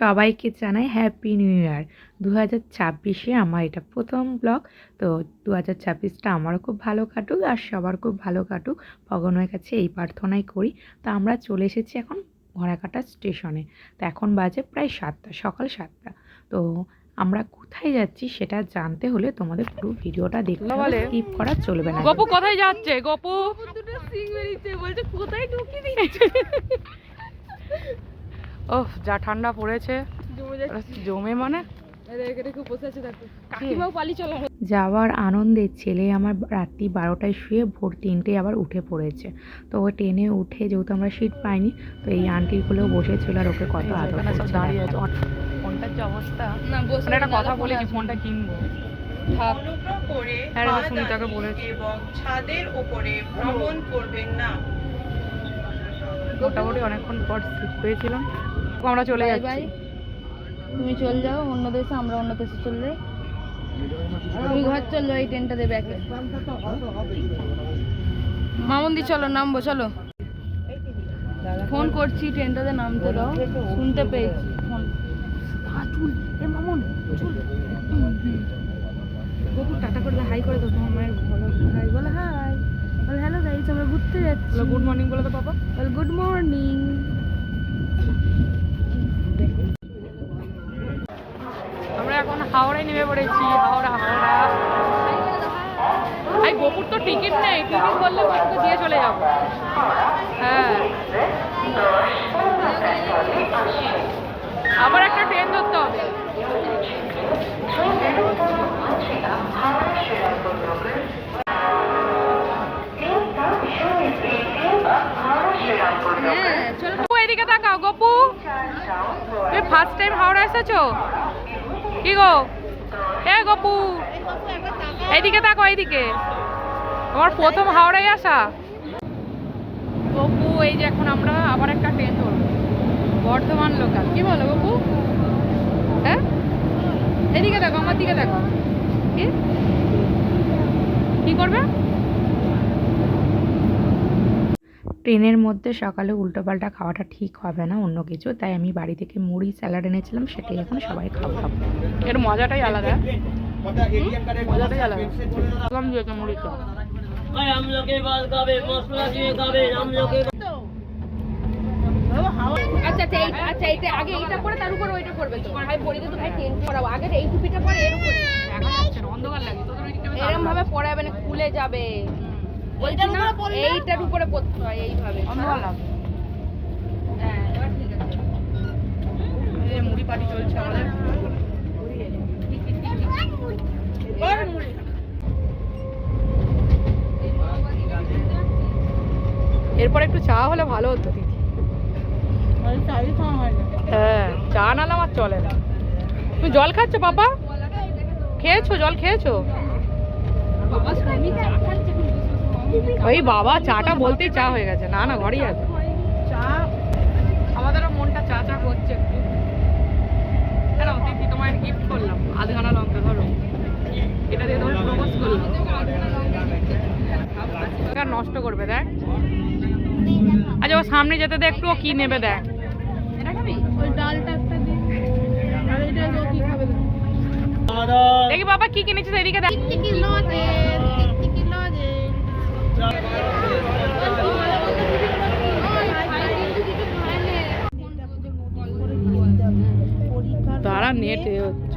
সবাইকে জানাই happy new year দু হাজার ছাব্বিশে আমার এটা প্রথম ব্লগ তো দু হাজার ছাব্বিশটা আমারও খুব ভালো কাটুক আর সবার খুব ভালো কাটুক। ভগবানের কাছে এই প্রার্থনাই করি। তো আমরা চলে এসেছি এখন ঘোড়াকাটা স্টেশনে। তো এখন বাজে প্রায় সাতটা সকাল সাতটা। তো আমরা কোথায় যাচ্ছি সেটা জানতে হলে তোমাদের পুরো ভিডিওটা দেখতে হবে বলে? স্কিপ করা চলবে না। গপু কোথায় যাচ্ছে? গপু? বলছে কোথায় ঢুকিয়ে দিচ্ছে ওহ যা ঠান্ডা পড়েছে। জমে মানে? যাওয়ার আনন্দে ছেলে আমার রাত্রি বারোটায় শুয়ে ভোর তিনটে আবার উঠে পড়েছে। তো ও ট্রেনে উঠে যেহেতু আমরা সিট পাইনি তো এই আন্টিগুলোও বসেছিল আর ওকে কত আদর ফোনটার যে অবস্থা। মানে একটা কথা বলেছি ফোনটা কিনবো। হ্যাঁ, সুমিতাকে বলেছি। এবং ছাদের উপরে ভ্রমণ করবেন না। মোটামুটি অনেকক্ষণ পর সিট পেয়েছিলাম। আমরা চলে যাচ্ছি। তুমি চল যাও অন্য দেশে আমরা অন্য দেশে চলে যাই। তুমি ঘর চল যাও এই ট্রেনটা দেবে একে। মামন্দি চলো নামবো চলো। ফোন করছি ট্রেনটাতে নামতে দাও। শুনতে পেয়েছি ফোন। চুল। এ মামুন চুল। গপু টাটা করে হাই করে দাও। তোমার মায়ের ভালো হাই বলো হাই বলো হ্যালো গাইস আমরা ঘুরতে যাচ্ছি। গুড মর্নিং বলে তো বাবা বল গুড মর্নিং হাওড়ায় নেমে পড়েছি, হাওড়া হাওড়া। এই গোপুর তো টিকিট নেই, টিকিট বললে গোপুকে দিয়ে চলে যাব। হ্যাঁ। আবার একটা ট্রেন ধরতে হবে। হ্যাঁ এদিকে তাকাও, গপু। ফার্স্ট টাইম হাওড়া এসেছ? কি গো? এ গপু। এইদিকে তাকো এইদিকে। আমার প্রথম হাওড়ায় আসা। গপু, এই যে এখন আমরা আবার একটা ট্রেন ধরবো। বর্ধমান লোকাল কি বলো গপু? হ্যাঁ? এদিকে দেখো, আমার দিকে দেখো। কি? কি করবে? ট্রেনের মধ্যে সকালে উল্টোপাল্টা খাওয়াটা ঠিক হবে না অন্য কিছু। তাই আমি বাড়ি থেকে মুড়ি স্যালাড এনেছিলাম সেটাই এখন সবাই খাওয়া খাব। এর মজাটাই আলাদা। মজাটাই আলাদা। কম দিয়েছে আচ্ছা আচ্ছা আচ্ছা এটা আগে এইটা করে তার উপর ওইটা করবে তো। ভাই পরিতে তো ভাই টেন পড়াও আগে এই টুপিটা পরে এর উপরে দেখা যাচ্ছে অন্ধকার লাগে তোদের এরকম ভাবে পড়াবে না খুলে যাবে। ওইটার উপরে পড়লে? এইটার উপরে পড়তে হয় এইভাবে। হ্যাঁ এবার ঠিক আছে। এই মুড়ি পাটি চলছে আমাদের। এরপর একটু চা হলে ভালো হতো দিদি। হ্যাঁ চা নাহলে আমার চলে না। তুমি জল খাচ্ছ বাবা খেয়েছো জল খেয়েছো? বাবা স্বামী চা খাচ্ছে। ওই বাবা চাটা বলতেই চা হয়ে গেছে। না না ঘরেই আছে। চা? আমাদেরও মনটা চা চা করছে একটু। কেন দিদি তোমার গিফট করলাম। আধখানা লঙ্কা ধরো। এটা দিয়ে তোমার প্রপোজ করলাম। আর নষ্ট করবে দেখ। আচ্ছা ও সামনে যেতে দেখ একটু ও কি নেবে দেখ। এটা খাবি? ওই ডালটা একটা দিন আর এটা ও কি খাবে? দেখি বাবা কি কিনেছিস এদিকে দেখ। তারা নেট হচ্ছে।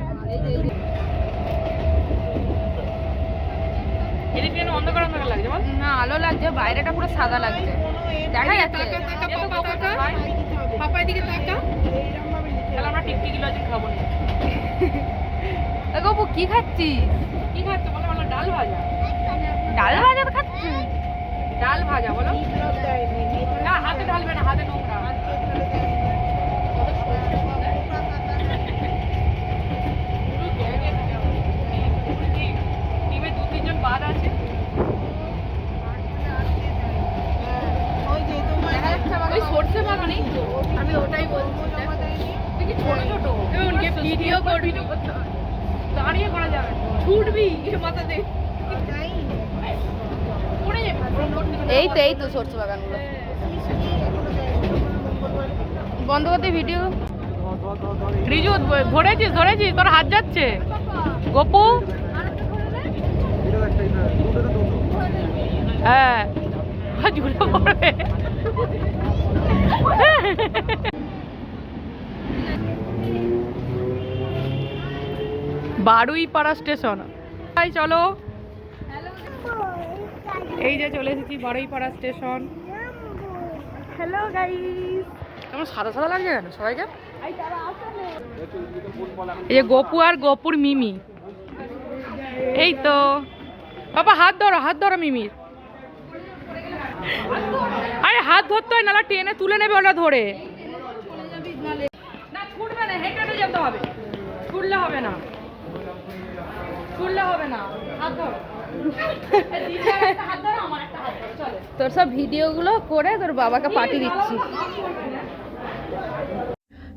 অন্ধকার অন্ধকার লাগছে না আলো লাগছে বাইরেটা পুরো সাদা লাগছে। দেখা যাচ্ছে পাপা এদিকে তাকা তাহলে আমরা টিকটিকি লজে খাব না। গপু কি খাচ্ছিস? কি খাচ্ছ? বলো বলো ডাল ভাজা। ডাল ভাজা খাচ্ছিস? ডাল ভাজা বলো। না হাতে ঢালবে না হাতে নোংরা টিমে দু তিনজন বাদ আছে দেখা যাচ্ছে আমাকে ওই সরষে বাগানেই তো আমি ওটাই বলছি দেখি ছোট ছোট ভিডিও করবি দাঁড়িয়ে করা যাবে না। ছুটবি এ মাথাতে পড়ে যাবে এই তো এই তো সরষে বাগানগুলো বন্ধ করতে ভিডিও ধরেছিস ধরেছিস তোর হাত যাচ্ছে গপু হ্যাঁ। ঝুলে পড়বে বারুইপাড়া স্টেশন। তাই চলো। এই যে চলে এসেছি বারুইপাড়া স্টেশন। হ্যালো গাইস কেমন সাদা সাদা লাগছে কেন সবাইকে? এই যে গপু আর গপুর মিমি। এই তো। বাবা হাত ধরো হাত ধরো মিমির। আরে হাত ধরতে হয় নালা টেনে তুলে নেবে ওটা ধরে। না ছুটবে না হেঁটে যেতে হবে। ছুটলে হবে না। ছুটলে হবে হাত ধরো। তোর সব ভিডিওগুলো করে তোর বাবাকে পাঠিয়ে দিচ্ছি।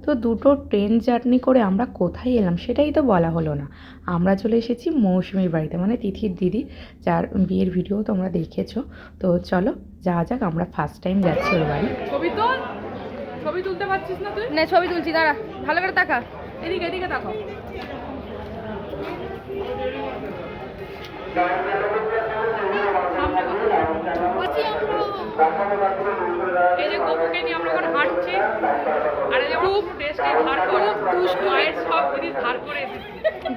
তো দুটো ট্রেন জার্নি করে আমরা কোথায় এলাম সেটাই তো বলা হলো না। আমরা চলে এসেছি মৌসুমীর বাড়িতে মানে তিথির দিদি যার বিয়ের ভিডিও তোমরা দেখেছ। তো চলো যা যাক আমরা ফার্স্ট টাইম যাচ্ছি ওর বাড়ি। ছবি তোল। ছবি তুলতে পারছিস না তুই? নে ছবি তুলছি দাঁড়া। ভালো করে তাকা। এদিকে এদিকে দেখো এই যে গপুকে নিয়ে আমরা এখন হাঁটছি। আর এই যে খুব ড্রেসটা ধার করে। দুষ্টু মায়ের সব জিনিস ধার করে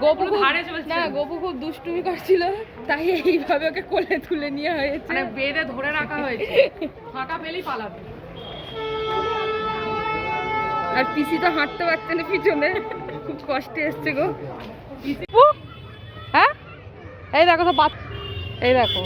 গোপু ধারে চলছে। না গোপু খুব দুষ্টুমি করছিল। তাই এইভাবে ওকে কোলে তুলে নিয়ে হয়েছে। মানে বেঁধে ধরে রাখা হয়েছে। ফাঁকা পেলেই পালাবে। আর পিসি তো হাঁটতে পারছে না পিছনে। খুব কষ্টে এসছে গো। উ, হ্যাঁ? এই দেখো তো বাচ্চা এই দেখো।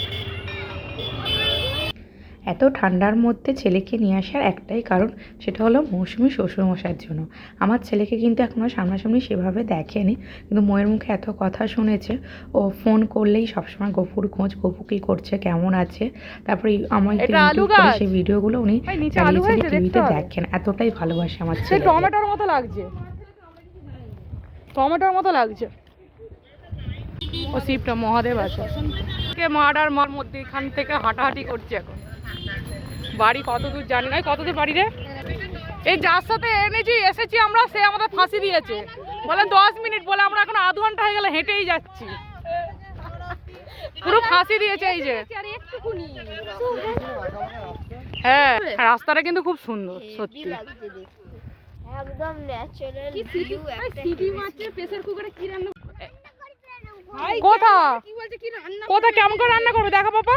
এত ঠান্ডার মধ্যে ছেলেকে নিয়ে আসার একটাই কারণ সেটা হলো মৌসুমি শ্বশুরমশাইয়ের জন্য। আমার ছেলেকে কিন্তু এখনও সামনাসামনি সেভাবে দেখেনি কিন্তু মোয়ের মুখে এত কথা শুনেছে ও ফোন করলেই সবসময় গপুর খোঁজ গপু কী করছে কেমন আছে তারপরে আমার? সেই ভিডিওগুলো উনি টিভিতে দেখেন এতটাই ভালোবাসে আমার ছেলে টমেটোর মতো লাগছে। টমেটোর মতো লাগছে। ও শিবটা মহাদেব আছে। কে মার মধ্যে এখান থেকে হাঁটাহাঁটি করছে এখন। বাড়ি কত দূর জানি না। কত দূর বাড়ি রে? এই যার সাথে এনেছি এসেছি আমরা সে আমাদের ফাঁসি দিয়েছে। বলে দশ মিনিট বলে আমরা এখন আধ ঘণ্টা হয়ে গেলে হেঁটেই যাচ্ছি। পুরো ফাঁসি দিয়েছে এই যে। হ্যাঁ রাস্তাটা কিন্তু খুব সুন্দর সত্যি। একদম ন্যাচারাল ভিউ একটা সিটি মারছে প্রেসার কুকারে কি রান্না কোথা? কি বলছে কি রান্না কোথা কেমন করে রান্না করবে? দেখা পাপা।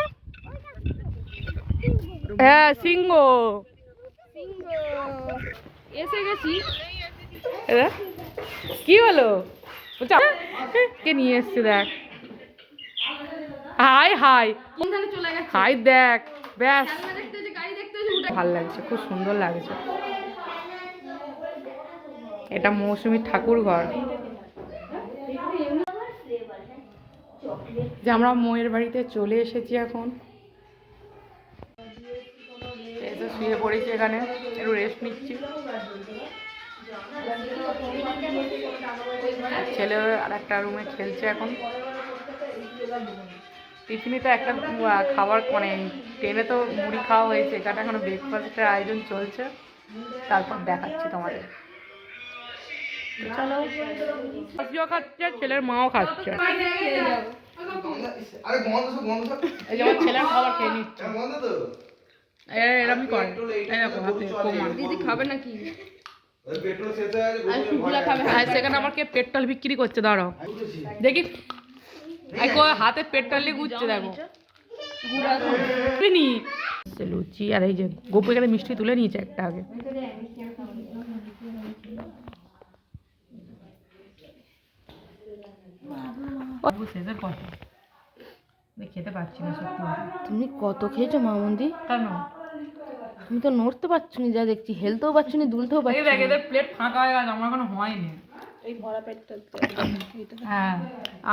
হ্যাঁ সিংহ। এসে গেছি। কি হলো? কে নিয়ে এসছে দেখ। Hi hi. কোনখানে চলে গেছে হাই দেখ ব্যাস। ভালো লাগছে খুব সুন্দর লাগছে। এটা মৌসুমী ঠাকুর ঘর। যে আমরা মোয়ের বাড়িতে চলে এসেছি এখন। শুয়ে পড়েছি এখানে একটু রেস্ট নিচ্ছি। ছেলে আর একটা রুমে খেলছে এখন। টিফিনিতে একটা খাবার মানে ট্রেনে তো মুড়ি খাওয়া হয়েছে এখানে এখনও ব্রেকফাস্টের আয়োজন চলছে। তারপর দেখাচ্ছি তোমাদের। চলো। সবজিও খাচ্ছে ছেলের মাও খাচ্ছে। এই যে আমার ছেলের খাবার খেয়ে নিচ্ছে। করে। এই হাতে দিদি খাবে নাকি? হয়ে আর সেখানে আমার কে পেট্রোল বিক্রি করছে দাঁড়াও। দেখি। এই কো হাতে পেট্রোল নিয়ে ঘুরছে দেখো। নি লুচি আর এই যে গোপু এখানে মিষ্টি তুলে নিয়েছে একটা আগে। খেতে পারছি না সত্যি তুমি কত খেয়েছো মামুন্দি কেন? তুমি তো নড়তে পারছ না যা দেখছি। হেলতেও পারছ না দুলতেও এই পারছ দেখ এদের প্লেট ফাঁকা হয়ে গেছে আমার এখনও হয়নি। হ্যাঁ।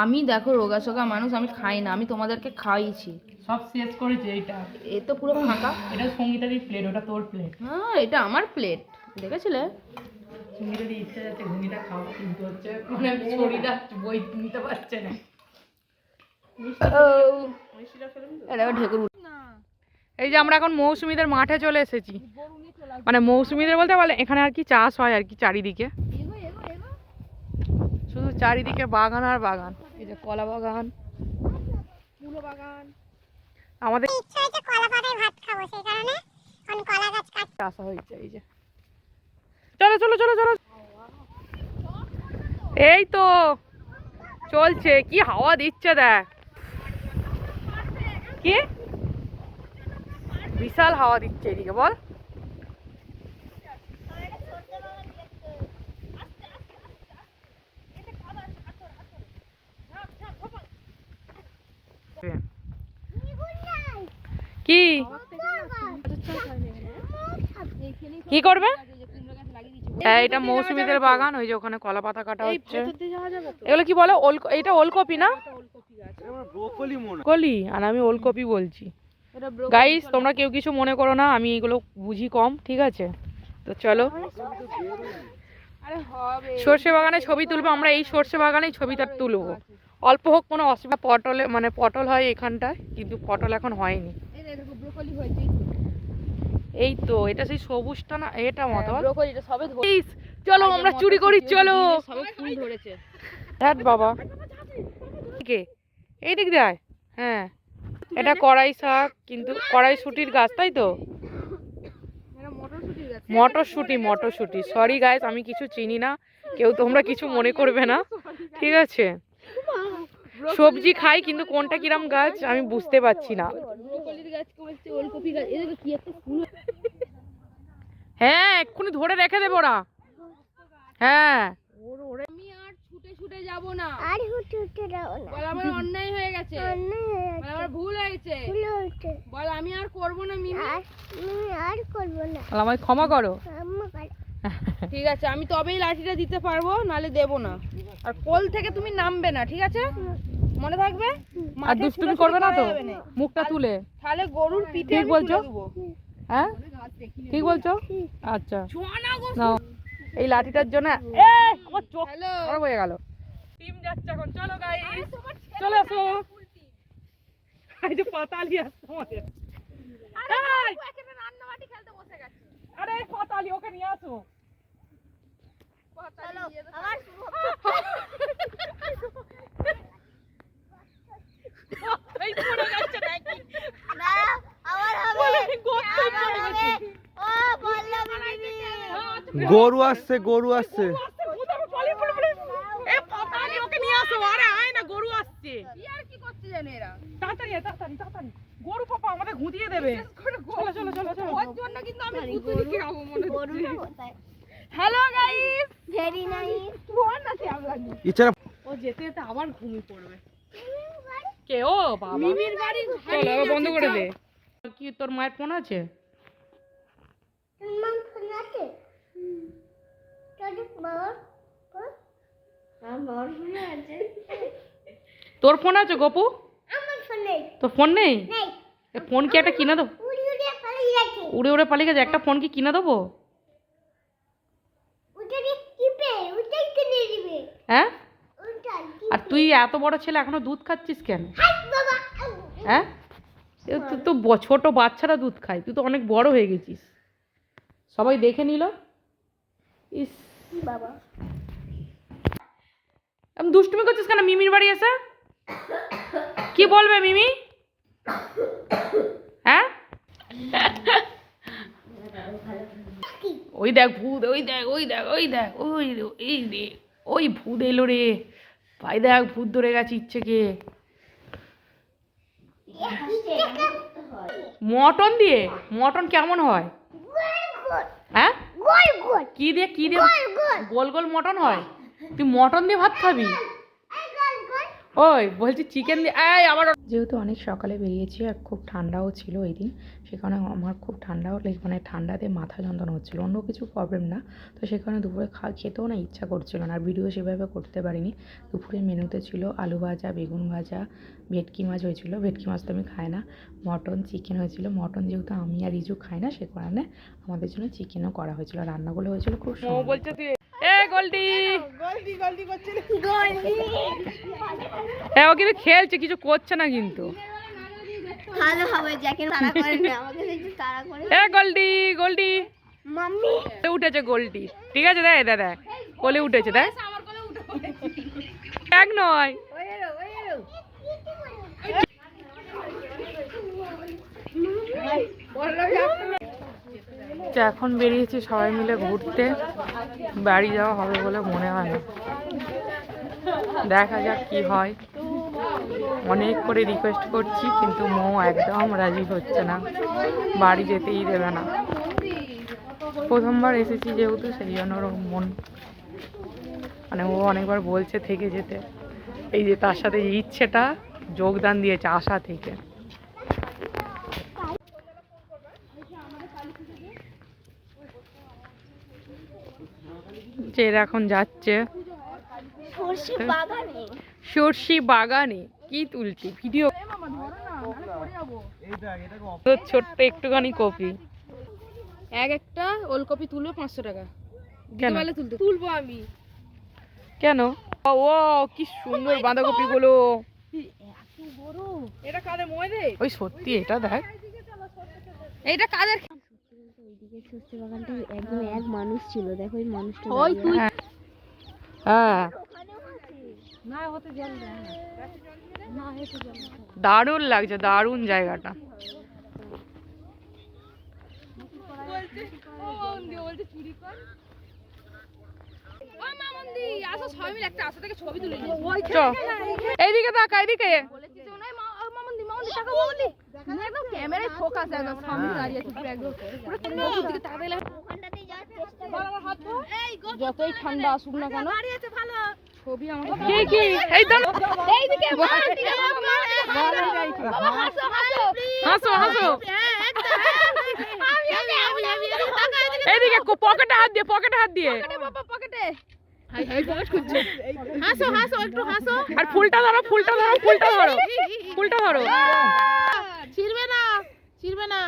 আমি দেখো রোগা সোগা মানুষ আমি খাই না আমি তোমাদেরকে খাইয়েছি। সব শেষ করেছে এইটা। এ তো পুরো ফাঁকা। এটা সঙ্গীতারই প্লেট ওটা তোর প্লেট হ্যাঁ এটা আমার প্লেট দেখেছিলে? সঙ্গীতারই ইচ্ছা যাচ্ছে ঘুগনিটা খাওয়া কিন্তু হচ্ছে মানে শরীরটা বই নিতে পারছে না। এটা ঢেকুর এই যে আমরা এখন মৌসুমিদের মাঠে চলে এসেছি। মানে মৌসুমীদের বলতে বলে, এখানে আর কি চাষ হয় আর কি চারিদিকে। শুধু চারিদিকে বাগান আর বাগান। এই যে কলা বাগান। বাগান আমাদের হয়েছে, এই যে। চলো চলো চলো চলো। এই তো, চলছে। কি হাওয়া দিচ্ছে দেখ। কি? বিশাল হাওয়া দিচ্ছে এদিকে বল। কি? কি করবে? হ্যাঁ এটা মৌসুমীদের বাগান ওই যে ওখানে কলা পাতা কাটা হচ্ছে। এগুলো কি বলে? ওল এটা ওলকপি না? কলি? আর আমি ওলকপি বলছি। গাইস তোমরা কেউ কিছু মনে করো না আমি এগুলো বুঝি কম ঠিক আছে? তো চলো। সর্ষে বাগানে ছবি তুলবো আমরা এই সর্ষে বাগানেই ছবিটা তুলবো। অল্প হোক কোনো অসুবিধা পটলে মানে পটল হয় এখানটায় কিন্তু পটল এখন হয়নি। এই তো এটা সেই সবুজটা না এটা মতো ধরে ইস, চলো আমরা চুরি করি চলো। বাবা। এই দিক দেয় হ্যাঁ। এটা কড়াই শাক কিন্তু কড়াইশুটির গাছ তাই তো? মটরশুটি মটরশুটি। সরি গাইস আমি কিছু চিনি না। কেউ তোমরা কিছু মনে করবে না। ঠিক আছে? সবজি খাই কিন্তু কোনটা কিরাম গাছ আমি বুঝতে পারছি না। গাছ গাছ হ্যাঁ এক্ষুনি ধরে রেখে দেবো ওরা। হ্যাঁ। ছুটে না। আর হুটু হুটু দাও না। বল আমার অন্যায় হয়ে গেছে। অন্যায় হয়ে বল আমার ভুল হয়েছে। ভুল হয়েছে। বল আমি আর করব না মিমি? আর আমি আর করব না। বল আমায় ক্ষমা করো। আম্মা কাল- ঠিক আছে আমি তবেই লাঠিটা দিতে পারব নালে দেবো না। আর কোল থেকে তুমি নামবে না ঠিক আছে? মনে থাকবে? আর দুষ্টুমি করবে না তো? করা যাবে। মুখটা তুলে। তাহলে গরুর পিঠে ঠিক বলছো? হ্যাঁ? ঠিক বলছো? আচ্ছা। এই লাঠিটার জন্য এ আমার চোখ খারাপ হয়ে গেল। টিম যাচ্ছে এখন। চলো গাইস চলে আসো এই যে পাতালি আসছে আমাদের! আরে পাতালি ওকে নিয়ে আসো। দিদি। গরু আসছে গরু আসছে এ পাতালি ওকে নিয়ে আসো আরে আয় না গরু আসছে কি আর কি করতে জানে এরা তাড়াতাড়ি তাড়াতাড়ি গরু পাপা আমাদের দেবে। চলো চলো চলো চলো। ওর জন্য কিন্তু আমি খাব মনে কোথায়? Hello guys very nice phone আছে আমরা ইচ্ছারা ও যেতে যেতে আবার ঘুমিয়ে পড়বে। কে ও বাবা। মিমির বাড়ি চলো বন্ধ করে দে। কি তোর মায়ের ফোন আছে? মাম ফোন আছে। তোর ফোন আছে গপু? আমার ফোন নেই? ফোন কি একটা কিনে দেবো? উড়ি উড়ি পালিয়ে গেছে একটা ফোন কি কিনে দেবো? হ্যাঁ? আর তুই এত বড় ছেলে এখনও দুধ খাচ্ছিস কেন। হ্যাঁ? তুই তো ছোট বাচ্চারা দুধ খায় তুই তো অনেক বড় হয়ে গেছিস। সবাই দেখে নিল। ইস। বাবা। আমি দুষ্টুমি করছিস কেন? মিমির বাড়ি এসে? কি বলবে মিমি? হ্যাঁ? ওই দেখ ভূত ওই দেখ ওই দেখ ওই দেখ ওই এই রে ওই ভূত এলো রে। ভাই দেখ ভূত ধরে গেছে ইচ্ছেকে। মটন দিয়ে? মটন কেমন হয়? হ্যাঁ? কি দিয়ে কি দিয়ে? গোল গোল মটন হয়? তুই মটন দিয়ে ভাত খাবি? ওই বলছি চিকেন এই আবার যেহেতু অনেক সকালে বেরিয়েছি আর খুব ঠান্ডাও ছিল ওই দিন সেখানে আমার খুব ঠান্ডাও মানে ঠান্ডাতে মাথা যন্ত্রণা হচ্ছিল অন্য কিছু প্রবলেম না। তো সেখানে দুপুরে খা খেতেও না ইচ্ছা করছিল না আর ভিডিও সেভাবে করতে পারিনি। দুপুরের মেনুতে ছিল আলু ভাজা বেগুন ভাজা ভেটকি মাছ হয়েছিল ভেটকি মাছ তো আমি খাই না মটন চিকেন হয়েছিল। মটন যেহেতু আমি আর রিজু খাই না সে কারণে আমাদের জন্য চিকেনও করা হয়েছিল। রান্নাগুলো হয়েছিল খুব বলছে এ গোল্ডি হ্যাঁ ও কিন্তু খেলছে কিছু করছে না কিন্তু। ভালো হবে যাকে তারা করে না আমাকে একটু তারা করে। এ গোল্ডি গোল্ডি মাম্মি। উঠেছে গোল্ডি ঠিক আছে দেখ কোলে উঠেছে দেখ আমার কোলে উঠে পড়েছি ব্যাগ নয়। তো এখন বেরিয়েছি সবাই মিলে ঘুরতে। বাড়ি যাওয়া হবে বলে মনে হয় না। দেখা যাক কি হয়। অনেক করে রিকোয়েস্ট করছি, কিন্তু মো একদম রাজি হচ্ছে না। বাড়ি যেতেই দেবে না। প্রথমবার এসেছি যেহেতু, সেই জন্য ওর মন মানে ও অনেকবার বলছে থেকে যেতে। এই যে তার সাথে ইচ্ছেটা যোগদান দিয়েছে আশা থেকে। যে এরা এখন যাচ্ছে। সর্ষে বাগানে। সর্ষি বাগানে কি তুলছি? ভিডিও ছোট্ট একটুখানি কপি এক একটা ওলকপি তুলবে পাঁচশো টাকা। কেন? তুলতে তুলবো আমি। কেন? ও ও, কি সুন্দর বাঁধাকপি গুলো এটা কাদের ময়দে? ওই সত্যি এটা দেখ। এইটা কাদের ওইদিকে সর্ষে বাগানটা একদম এক মানুষ ছিল। দেখো ওই মানুষটা ওই তুই হ্যাঁ। দারুণ লাগছে দারুণ জায়গাটা। আসো সবাই মিলে একটা আসো থেকে ছবি এইদিকে তাকা এইদিকে একদম ক্যামেরায় ফোকাস একদম সামনে দাঁড়িয়ে আছে পুরো একদম পুরো তুমি ওপর দিকে তাকালে ওখানটাতেই যাওয়ার চেষ্টা যতই ঠান্ডা আসুক না কেন ছবি আমাকে কি কি এই দাও এইদিকে হাসো হাসো এইদিকে পকেটে হাত দিয়ে পকেটে হাত দিয়ে পকেটে হাসো হাসো একটু হাসো। আর ফুলটা ধরো ফুলটা ধরো ফুলটা ধরো। ফুলটা ধরো। ছিড়বে না ছিড়বে না।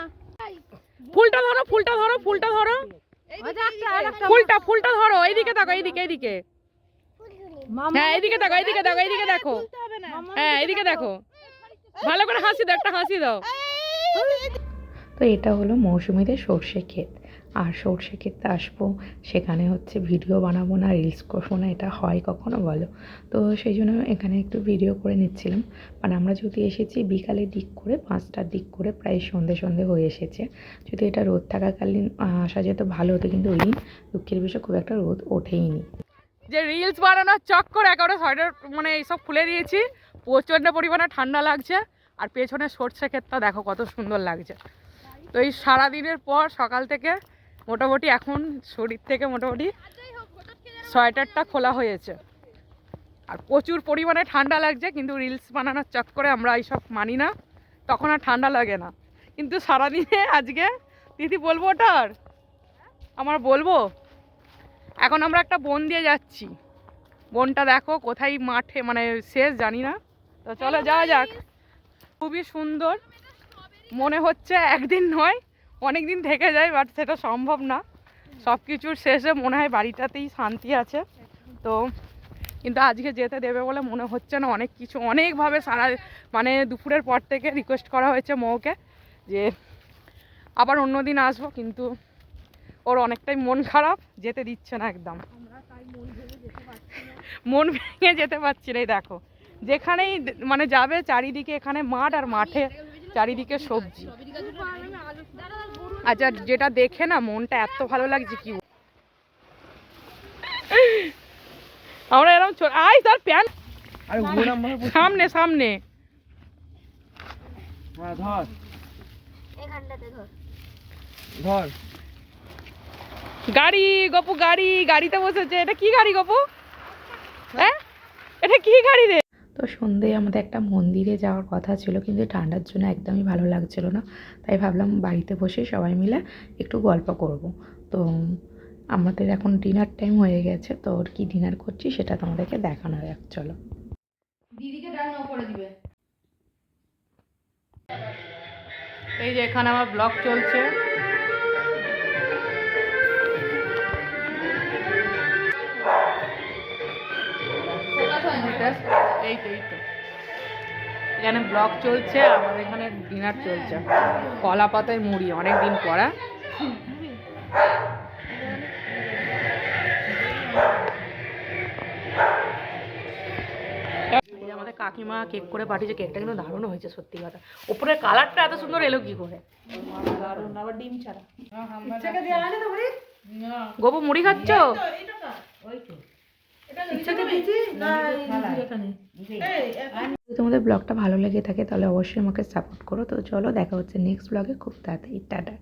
ফুলটা ধরো ফুলটা ধরো ফুলটা ধরো। ফুলটা ফুলটা ধরো এইদিকে দেখো এইদিকে এইদিকে। হ্যাঁ এইদিকে দেখো এইদিকে দেখো এইদিকে দেখো। হ্যাঁ এইদিকে দেখো। ভালো করে হাসি দাও একটা হাসি দাও। তো এটা হলো মৌসুমিদের সর্ষে ক্ষেত। আর সর্ষে ক্ষেতে আসব, সেখানে হচ্ছে ভিডিও বানাবো না রিলস করব না, এটা হয় কখনো বলো? তো সেই জন্য এখানে একটু ভিডিও করে নিচ্ছিলাম। মানে আমরা যদি এসেছি, বিকালের দিক করে, পাঁচটার দিক করে প্রায় সন্ধে সন্ধে হয়ে এসেছে। যদি এটা রোদ থাকাকালীন আসা যেত ভালো হতো, কিন্তু ওই দিন দুঃখের বিষয়ে, খুব একটা রোদ ওঠেই নি যে রিলস বানানোর চক্কর একেবারে সোয়েটার মানে এইসব খুলে দিয়েছি। প্রচণ্ড পরিমাণে ঠান্ডা লাগছে। আর পেছনে সর্ষে ক্ষেতটা দেখো কত সুন্দর লাগছে। তো এই সারাদিনের পর সকাল থেকে মোটামুটি এখন শরীর থেকে মোটামুটি সোয়েটারটা খোলা হয়েছে। আর প্রচুর পরিমাণে ঠান্ডা লাগছে, কিন্তু রিলস বানানোর চক্করে আমরা এইসব মানি না। তখন আর ঠান্ডা লাগে না। কিন্তু সারাদিনে আজকে দিদি বলব ওটার? আমার বলব? এখন আমরা একটা বন দিয়ে যাচ্ছি। বনটা দেখো কোথায় মাঠে মানে শেষ জানি না। তো চলো যাওয়া যাক। খুবই সুন্দর। মনে হচ্ছে একদিন নয় অনেক দিন থেকে যায় বাট সেটা সম্ভব না। সব কিছুর শেষে মনে হয় বাড়িটাতেই শান্তি আছে। তো কিন্তু আজকে যেতে দেবে বলে মনে হচ্ছে না অনেক কিছু। অনেকভাবে সারা মানে দুপুরের পর থেকে রিকোয়েস্ট করা হয়েছে মৌকে যে আবার অন্য দিন আসব, কিন্তু ওর অনেকটাই মন খারাপ, যেতে দিচ্ছে না একদম। মন ভেঙে যেতে পারছি না দেখো। যেখানেই মানে যাবে চারিদিকে এখানে মাঠ আর মাঠে চারিদিকে সবজি। আচ্ছা যেটা দেখে না মনটা এত ভালো লাগছে কি আমরা এরকম আয় তার নাম্বার সামনে সামনে। গাড়ি গপু গাড়ি গাড়িতে বসেছে। এটা কি গাড়ি গপু? হ্যাঁ? এটা কি গাড়ি রে? তো সন্ধে আমাদের একটা মন্দিরে যাওয়ার কথা ছিল, কিন্তু ঠান্ডার জন্য একদমই ভালো লাগছিল না। তাই ভাবলাম বাড়িতে বসে সবাই মিলে একটু গল্প করব। তো আমাদের এখন ডিনার টাইম হয়ে গেছে, তো ওর কি ডিনার করছি সেটা তোমাদেরকে দেখানো যাক চলো। দিদিকে করে দিবে। এই যে এখানে আমার ব্লগ চলছে। এই তো এই তো। এখানে ব্লগ চলছে আমাদের এখানে ডিনার চলছে। কলা পাতায় মুড়ি অনেক দিন পরা কাকিমা কেক করে পাঠিয়েছে কেকটা কিন্তু দারুণ হয়েছে সত্যি কথা। ওপরের কালারটা এত সুন্দর এলো কি করে? দারুণ ডিম ছাড়া। গোপু মুড়ি খাচ্ছ? যদি তোমাদের ব্লগটা ভালো লেগে থাকে তাহলে অবশ্যই আমাকে সাপোর্ট করো। তো চলো দেখা হচ্ছে নেক্সট ব্লগে খুব তাড়াতাড়ি টাটা।